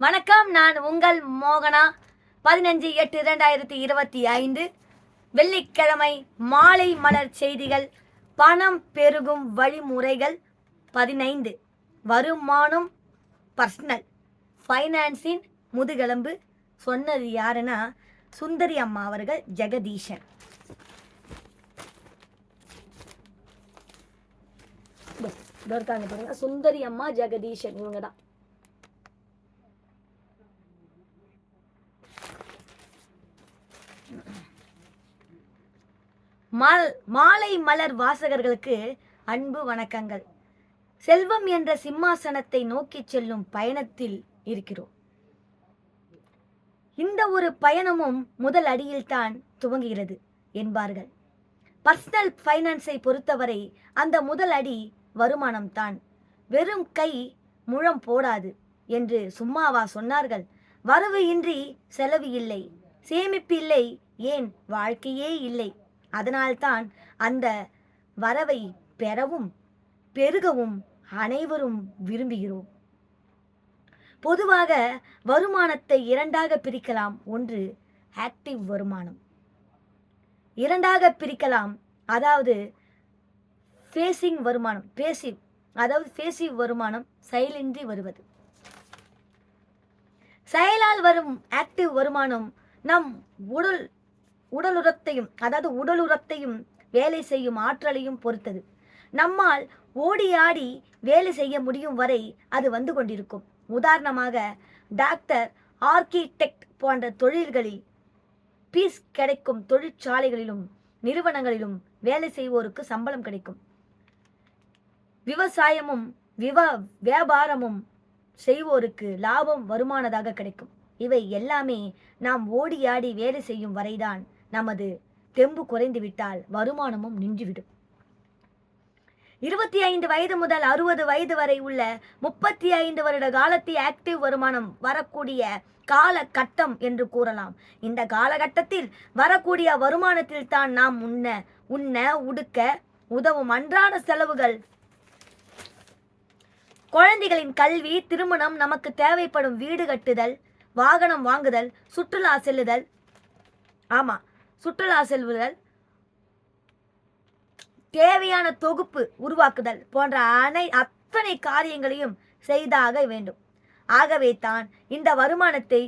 வணக்கம் நான் உங்கள் மோகனா. பதினஞ்சு எட்டு இரண்டாயிரத்தி இருபத்தி ஐந்து. வெள்ளிக்கிழமை மாலை மலர் செய்திகள் பணம் பெருகும் வழிமுறைகள் பதினைந்து. வருமானம் பர்சனல் ஃபைனான்ஸின் முதுகெலும்பு சொன்னது யாருன்னா சுந்தரி அம்மா அவர்கள் ஜெகதீஷன். இருக்காங்க பாருங்க. சுந்தரி அம்மா ஜெகதீஷன் இவங்க தான் மல் மாலை மலர் வாசகர்களுக்கு அன்பு வணக்கங்கள். செல்வம் என்ற சிம்மாசனத்தை நோக்கி செல்லும் பயணத்தில் இருக்கிறோம். இந்த ஒரு பயணமும் முதல் அடியில்தான் துவங்குகிறது என்பார்கள். பர்சனல் ஃபைனான்ஸை பொறுத்தவரை அந்த முதல் அடி வருமானம்தான். வெறும் கை முழம் போடாது என்று சும்மாவா சொன்னார்கள். வரவு இன்றி செலவு இல்லை. சேமிப்பு இல்லை. ஏன்? வாழ்க்கையே இல்லை. அதனால்தான் அந்த வரவை பெறவும் பெருகவும் அனைவரும் விரும்புகிறோம். பொதுவாக வருமானத்தை இரண்டாக பிரிக்கலாம். ஒன்று ஆக்டிவ் வருமானம். இரண்டாக பிரிக்கலாம். அதாவது ஃபேஸிங் வருமானம் பேசிவ் அதாவது ஃபேசிவ் வருமானம் செயலின்றி வருவது. செயலால் வரும் ஆக்டிவ் வருமானம் நம் உடல் உடலுரத்தையும் அதாவது உடலுரத்தையும் வேலை செய்யும் ஆற்றலையும் பொறுத்தது. நம்மால் ஓடி ஆடி வேலை செய்ய முடியும் வரை அது வந்து கொண்டிருக்கும். உதாரணமாக டாக்டர் ஆர்கிடெக்ட் போன்ற தொழில்களில் பீஸ் கிடைக்கும் தொழிற்சாலைகளிலும் நிறுவனங்களிலும் வேலை செய்வோருக்கு சம்பளம் கிடைக்கும். விவசாயமும் விவ வியாபாரமும் செய்வோருக்கு லாபம் வருமானதாக கிடைக்கும். இவை எல்லாமே நாம் ஓடியாடி வேலை செய்யும் வரைதான் நமது தெம்பு குறைந்து விட்டால் வருமானமும் நின்றுவிடும். இருபத்தி ஐந்து வயது முதல் அறுபது வயது வரை உள்ள முப்பத்தி ஐந்து வருட காலத்தை ஆக்டிவ் வருமானம் வரக்கூடிய காலகட்டம் என்று கூறலாம். இந்த காலகட்டத்தில் வரக்கூடிய வருமானத்தில் தான் நாம் உண்ண உண்ண உடுக்க உதவும் அன்றாட செலவுகள். குழந்தைகளின் கல்வி திருமணம் நமக்கு தேவைப்படும் வீடு கட்டுதல் வாகனம் வாங்குதல் சுற்றுலா செல்லுதல். ஆமாம் சுற்றுலா செல்லுதல் தேவையான தொகுப்பு உருவாக்குதல் போன்ற அனை அத்தனை காரியங்களையும் செய்தாக வேண்டும். ஆகவே தான் இந்த வருமானத்தை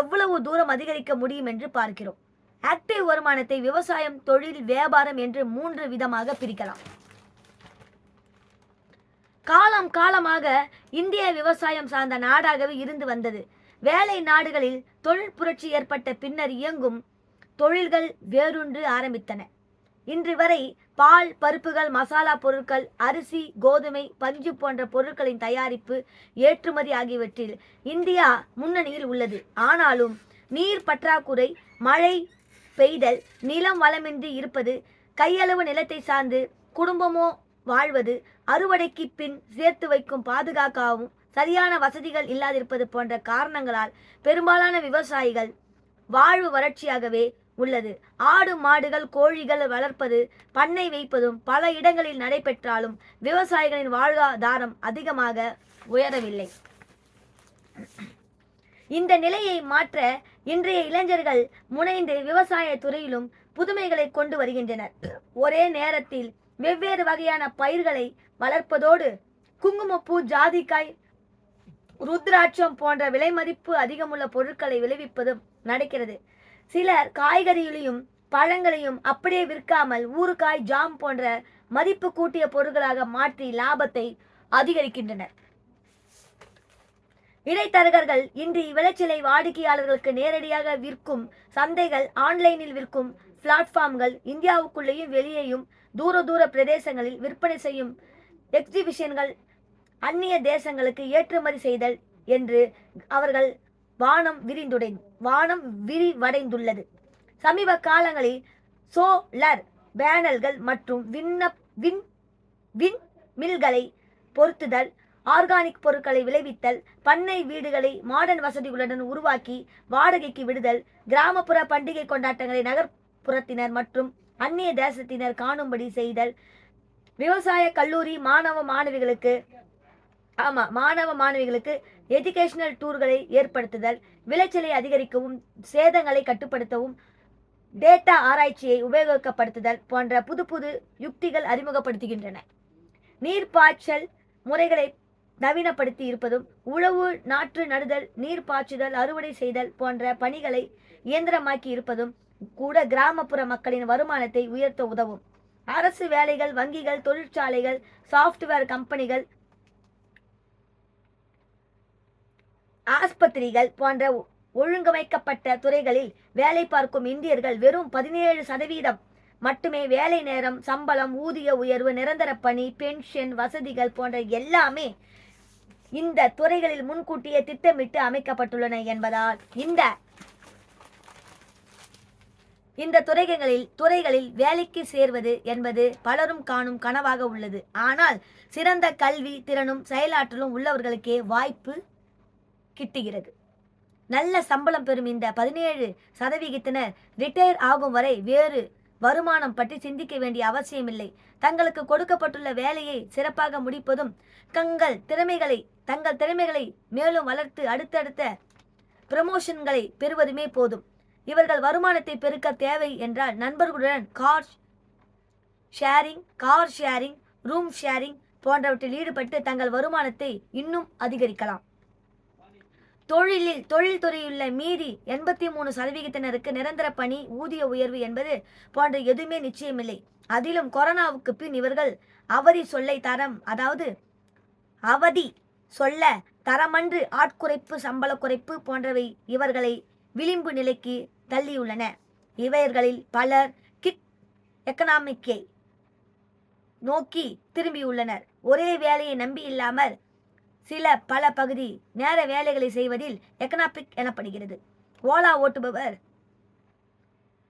எவ்வளவு தூரம் அதிகரிக்க முடியும் என்று பார்க்கிறோம். ஆக்டிவ் வருமானத்தை விவசாயம் தொழில் வியாபாரம் என்று மூன்று விதமாக பிரிக்கலாம். காலம் காலமாக இந்திய விவசாயம் சார்ந்த நாடாகவே இருந்து வந்தது. வேலை நாடுகளில் தொழில் புரட்சி ஏற்பட்ட பின்னர் இயங்கும் தொழில்கள் வேரூன்று ஆரம்பித்தன. இன்று வரை பால் பருப்புகள் மசாலா பொருட்கள் அரிசி கோதுமை பஞ்சு போன்ற பொருட்களின் தயாரிப்பு ஏற்றுமதி ஆகியவற்றில் இந்தியா முன்னணியில் உள்ளது. ஆனாலும் நீர் பற்றாக்குறை மழை பெய்தல் நிலம் வளமின்றி இருப்பது கையளவு நிலத்தை சார்ந்து குடும்பமோ வாழ்வது அறுவடைக்கு பின் சேர்த்து வைக்கும் பாதுகாக்கவும் சரியான வசதிகள் இல்லாதிருப்பது போன்ற காரணங்களால் பெரும்பாலான விவசாயிகள் வாழ்வு வறட்சியாகவே உள்ளது. ஆடு மாடுகள் கோழிகள் வளர்ப்பது பண்ணை வைப்பதும் பல இடங்களில் நடைபெற்றாலும் விவசாயிகளின் வாழ்வாதாரம் அதிகமாக உயரவில்லை. இந்த நிலையை மாற்ற இன்றைய இளைஞர்கள் முனைந்து விவசாய துறையிலும் புதுமைகளை கொண்டு வருகின்றனர். ஒரே நேரத்தில் வெவ்வேறு வகையான பயிர்களை வளர்ப்பதோடு குங்குமப்பூ ஜாதிக்காய் ருத்ராட்சம் போன்ற விலை மதிப்பு அதிகமுள்ள பொருட்களை விளைவிப்பதும் நடக்கிறது. சிலர் காய்கறிகளையும் பழங்களையும் அப்படியே விற்காமல் ஊறுகாய் ஜாம் போன்ற மதிப்பு கூட்டிய பொருட்களாக மாற்றி லாபத்தை அதிகரிக்கின்றனர். இடைத்தரகர்கள் இன்று விளைச்சலை வாடிக்கையாளர்களுக்கு நேரடியாக விற்கும் சந்தைகள் ஆன்லைனில் விற்கும் பிளாட்ஃபார்ம்கள் இந்தியாவுக்குள்ளேயும் வெளியேயும் தூர தூர பிரதேசங்களில் விற்பனை செய்யும் எக்ஸிபிஷன்கள் அந்நிய தேசங்களுக்கு ஏற்றுமதி செய்தல் என்று அவர்கள் வானம் விரிந்துடை வானம் விரிவடைந்துள்ளது. சமீப காலங்களில் சோலர் பேனல்கள் மற்றும் விண்ண விண் விண் மில்களை பொருத்துதல் ஆர்கானிக் பொருட்களை விளைவித்தல் பண்ணை வீடுகளை மாடர்ன் வசதிகளுடன் உருவாக்கி வாடகைக்கு விடுதல் கிராமப்புற பண்டிகை கொண்டாட்டங்களை நகர்ப்புறத்தினர் மற்றும் அந்நிய தேசத்தினர் காணும்படி செய்தல் விவசாய கல்லூரி மாணவ மாணவிகளுக்கு ஆமா மாணவ மாணவிகளுக்கு எஜுகேஷனல் டூர்களை ஏற்படுத்துதல் விளைச்சலை அதிகரிக்கவும் சேதங்களை கட்டுப்படுத்தவும் டேட்டா ஆராய்ச்சியை உபயோகப்படுத்துதல் போன்ற புது புது யுக்திகள் அறிமுகப்படுத்துகின்றன. நீர்ப்பாய்ச்சல் முறைகளை நவீனப்படுத்தி இருப்பதும் உழவு நாற்று நடுதல் நீர் பாய்ச்சுதல் அறுவடை செய்தல் போன்ற பணிகளை இயந்திரமாக்கி இருப்பதும் கூட கிராமப்புற மக்களின் வருமானத்தை உயர்த்த உதவும். அரசு வேலைகள் வங்கிகள் தொழிற்சாலைகள் சாஃப்ட்வேர் கம்பெனிகள் ஆஸ்பத்திரிகள் போன்ற ஒழுங்கமைக்கப்பட்ட துறைகளில் வேலை பார்க்கும் இந்தியர்கள் வெறும் பதினேழு சதவீதம். மட்டுமே வேலை நேரம் சம்பளம் ஊதிய உயர்வு நிரந்தர பணி பென்ஷன் வசதிகள் போன்ற எல்லாமே இந்த துறைகளில் முன்கூட்டியே திட்டமிட்டு அமைக்கப்பட்டுள்ளன என்பதால் இந்த இந்த துறைகளில் துறைகளில் வேலைக்கு சேர்வது என்பது பலரும் காணும் கனவாக உள்ளது. ஆனால் சிறந்த கல்வி திறனும் செயலாற்றலும் உள்ளவர்களுக்கே வாய்ப்பு கிட்டுகிறது. நல்ல சம்பளம் பெறும் இந்த பதினேழு சதவிகிதத்தினர் ரிட்டையர் ஆகும் வரை வேறு வருமானம் பற்றி சிந்திக்க வேண்டிய அவசியமில்லை. தங்களுக்கு கொடுக்கப்பட்டுள்ள வேலையை சிறப்பாக முடிப்பதும் தங்கள் திறமைகளை தங்கள் திறமைகளை மேலும் வளர்த்து அடுத்தடுத்த ப்ரமோஷன்களை பெறுவதுமே போதும். இவர்கள் வருமானத்தை பெருக்க தேவை என்றால் நண்பர்களுடன் car sharing car sharing room sharing போன்றவற்றில் ஈடுபட்டு தங்கள் வருமானத்தை இன்னும் அதிகரிக்கலாம். தொழிலில் தொழில்துறையுள்ள மீதி எண்பத்தி மூணு சதவிகிதத்தினருக்கு நிரந்தர பணி ஊதிய உயர்வு என்பது போன்ற எதுவுமே நிச்சயமில்லை. அதிலும் கொரோனாவுக்கு பின் இவர்கள் அவதி சொல்லை தரம் அதாவது அவதி சொல்ல தரமன்று ஆட்குறைப்பு சம்பள குறைப்பு போன்றவை இவர்களை விளிம்பு நிலைக்கு தள்ளியுள்ளன. இவர்களில் பலர் கிட் எக்கனாமிக்கை நோக்கி திரும்பியுள்ளனர். ஒரே வேலையை நம்பி இல்லாமல் சில பல பகுதி நேர வேலைகளை செய்வதில் எக்கனாமிக் எனப்படுகிறது. ஓலா ஓட்டுபவர்.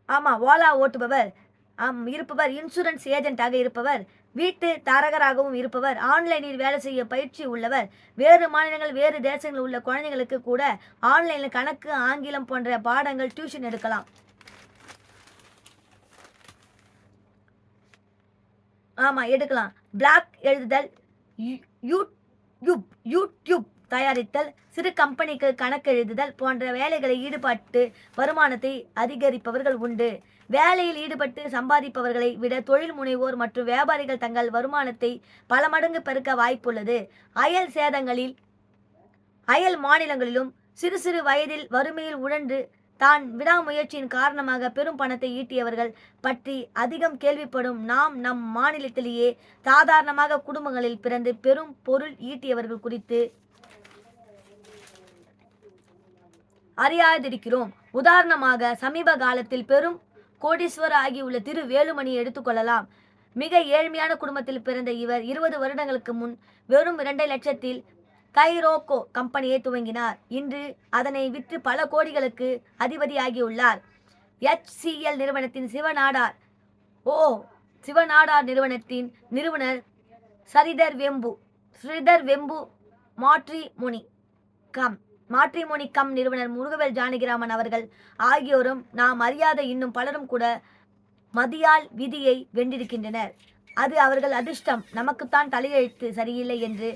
ஆமாம் ஓலா ஓட்டுபவர். ஆம் இருப்பவர் இன்சூரன்ஸ் ஏஜென்ட்டாக இருப்பவர் வீட்டு தாரகராகவும் இருப்பவர் ஆன்லைனில் வேலை செய்ய பயிற்சி உள்ளவர் வேறு மாநிலங்கள் வேறு தேசங்களில் உள்ள குழந்தைகளுக்கு கூட ஆன்லைனில் கணக்கு ஆங்கிலம் போன்ற பாடங்கள் டியூஷன் எடுக்கலாம். ஆமாம் எடுக்கலாம். பிளாக் எழுதுதல் யூ- யூப் யூடியூப் தயாரித்தல் சிறு கம்பெனிக்கு கணக்கு எழுதுதல் போன்ற வேலைகளை ஈடுபட்டு வருமானத்தை அதிகரிப்பவர்கள் உண்டு. வேலையில் ஈடுபட்டு சம்பாதிப்பவர்களை விட தொழில் முனைவோர் மற்றும் வியாபாரிகள் தங்கள் வருமானத்தை பல மடங்கு பெருக்க வாய்ப்புள்ளது. அயல் சேதங்களில் அயல் மாநிலங்களிலும் சிறு சிறு வயதில் வறுமையில் உழன்று தான் விடாமுயற்சியின் காரணமாக பெரும் பணத்தை ஈட்டியவர்கள். பற்றி அதிகம் கேள்விப்படும் நாம் நம் மாநிலத்திலேயே சாதாரணமாக குடும்பங்களில் பிறந்து பெரும் பொருள் ஈட்டியவர்கள் குறித்து அறியாதிருக்கிறோம். உதாரணமாக சமீப காலத்தில் பெரும் கோடீஸ்வர ஆகியுள்ள திரு வேலுமணியை எடுத்துக்கொள்ளலாம் மிக ஏழ்மையான குடும்பத்தில் பிறந்த இவர் இருபது வருடங்களுக்கு முன் வெறும் இரண்டை லட்சத்தில் கைரோக்கோ கம்பெனியை துவங்கினார். இன்று அதனை விற்று பல கோடிகளுக்கு அதிபதியாகியுள்ளார். எச்சிஎல் நிறுவனத்தின் சிவநாடார். ஓ சிவநாடார் நிறுவனத்தின் நிறுவனர் Sridhar Vembu Sridhar Vembu Matrimony com Matrimony com நிறுவனர் முருகவேல் ஜானகிராமன் அவர்கள் ஆகியோரும் நாம் அறியாத இன்னும் பலரும் கூட மதியால் விதியை வென்றிருக்கின்றனர். அது அவர்கள் அதிர்ஷ்டம். நமக்குத்தான் தலையெழுத்து சரியில்லை என்று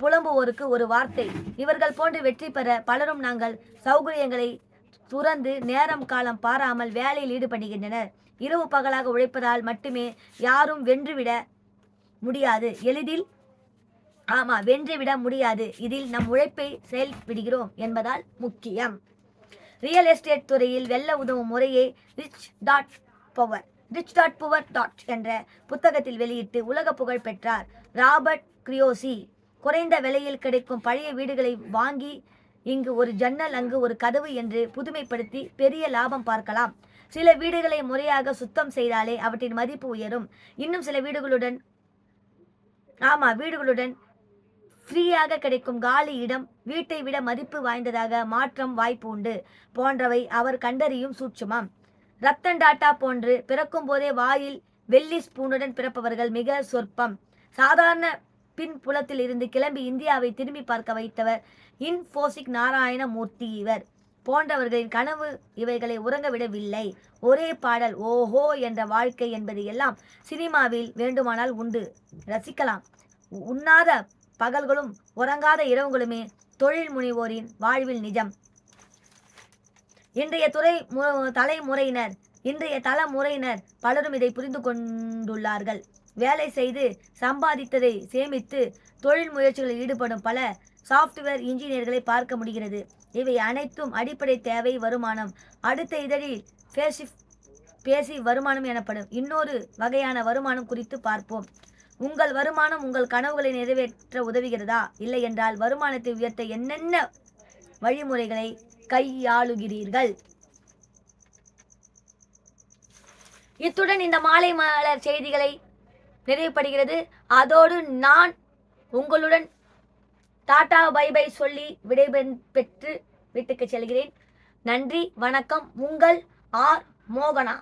புலம்புவோருக்கு ஒரு வார்த்தை. இவர்கள் போன்று வெற்றி பெற பலரும் நாங்கள் சௌகரியங்களை துறந்து நேரம் காலம் பாராமல் வேலையில் ஈடுபடுகின்றனர். இரவு பகலாக உழைப்பதால் மட்டுமே யாரும் வென்றுவிட முடியாது. எளிதில் ஆமா வென்றுவிட முடியாது. இதில் நம் உழைப்பை செயல்படுகிறோம் என்பதால் முக்கியம். ரியல் எஸ்டேட் துறையில் வெல்ல உதவும் முறையை rich dad poor rich dad poor dad என்ற புத்தகத்தில் வெளியிட்டு உலக புகழ் பெற்றார். ராபர்ட் கிரியோசி. குறைந்த விலையில் கிடைக்கும் பழைய வீடுகளை வாங்கி இங்கு ஒரு ஜன்னல் அங்கு ஒரு கதவு என்று புதுமைப்படுத்தி பெரிய லாபம் பார்க்கலாம். சில வீடுகளை முறையாக சுத்தம் செய்தாலே அவற்றின் மதிப்பு உயரும். இன்னும் சில வீடுகளுடன் ஆமா வீடுகளுடன் ஃப்ரீயாக கிடைக்கும் காலி இடம் வீட்டை விட மதிப்பு வாய்ந்ததாக மாற்றம் வாய்ப்பு உண்டு. போன்றவை அவர் கண்டறியும் சூட்சுமம். ரத்தன் டாட்டா போன்று பிறக்கும் போதே வாயில் வெள்ளி ஸ்பூனுடன் பிறப்பவர்கள் மிக சொற்பம். சாதாரண பின் புலத்தில் இருந்து கிளம்பி இந்தியாவை திரும்பி பார்க்க வைத்தவர் இன்ஃபோசிக் நாராயணமூர்த்தி இவர். போன்றவர்களின் கனவு இவைகளை உறங்க விடவில்லை. ஒரே பாடல் ஓஹோ என்ற வாழ்க்கை என்பது எல்லாம் சினிமாவில் வேண்டுமானால் உண்டு. ரசிக்கலாம். உண்ணாத பகல்களும் உறங்காத இரவுகளுமே தொழில் முனைவோரின் வாழ்வில் நிஜம். இன்றைய துறை மு- தலைமுறையினர் இன்றைய தலைமுறையினர் பலரும் இதை புரிந்து கொண்டுள்ளார்கள். வேலை செய்து சம்பாதித்ததை சேமித்து தொழில் முயற்சிகளில் ஈடுபடும் பல சாஃப்ட்வேர் இன்ஜினியர்களை பார்க்க முடிகிறது. இவை அனைத்தும் அடிப்படை தேவை வருமானம். அடுத்த இதழில் பேசிவ் பேசி வருமானம் எனப்படும் இன்னொரு வகையான வருமானம் குறித்து பார்ப்போம். உங்கள் வருமானம் உங்கள் கனவுகளை நிறைவேற்ற உதவுகிறதா? இல்லை என்றால் வருமானத்தை உயர்த்த என்னென்ன வழிமுறைகளை கையாளுகிறீர்கள்? இத்துடன் இந்த மாலை மலர் செய்திகளை நிறைவுபடுகிறது. அதோடு நான் உங்களுடன் டாடா பை பை சொல்லி விடை பெற்று வீட்டுக்கு செல்கிறேன். நன்றி வணக்கம். உங்கள் ஆர் மோகனா.